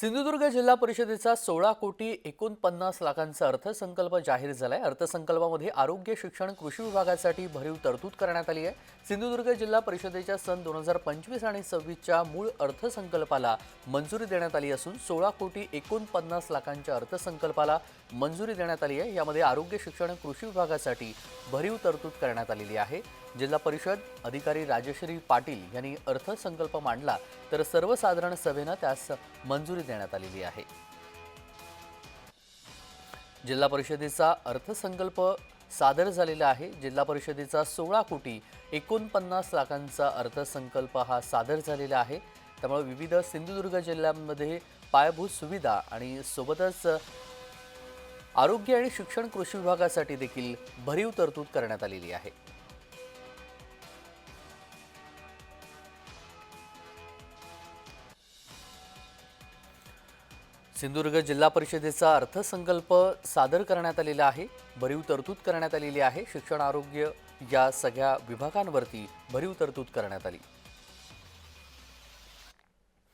सिंधुदुर्ग जिल्हा परिषदेचा सोळा कोटी एकोणपन्नास लाखांचा अर्थसंकल्प जाहीर झाला आहे अर्थसंकल्पामध्ये आरोग्य शिक्षण कृषी विभागासाठी भरीव तरतूद करण्यात आली आहे. सिंधुदुर्ग जिल्हा परिषदेच्या सन दोन हजार पंचवीस आणि सव्वीसच्या मूळ अर्थसंकल्पाला मंजुरी देण्यात आली असून सोळा कोटी एकोणपन्नास लाखांच्या अर्थसंकल्पाला मंजुरी देण्यात आली आहे. यामध्ये आरोग्य शिक्षण कृषी विभागासाठी भरीव तरतूद करण्यात आलेली आहे. जिल्हा परिषद अधिकारी राजश्री पाटील यांनी अर्थसंकल्प मांडला तर सर्वसाधारण सभेनं त्यास मंजुरी देण्यात आलेली आहे. जिल्हा परिषदेचा अर्थसंकल्प सादर झालेला आहे. जिल्हा परिषदेचा सोळा कोटी एकोणपन्नास लाखांचा अर्थसंकल्प हा सादर झालेला आहे. त्यामुळे विविध सिंधुदुर्ग जिल्ह्यांमध्ये पायाभूत सुविधा आणि सोबतच आरोग्य आणि शिक्षण कृषी विभागासाठी देखील भरीव तरतूद करण्यात आलेली आहे. सिंधुदुर्ग जिल्हा परिषदेचा अर्थसंकल्प सादर करण्यात आलेला आहे. भरीव तरतूद करण्यात आलेली आहे. शिक्षण आरोग्य या सगळ्या विभागांवरती भरीव तरतूद करण्यात आली.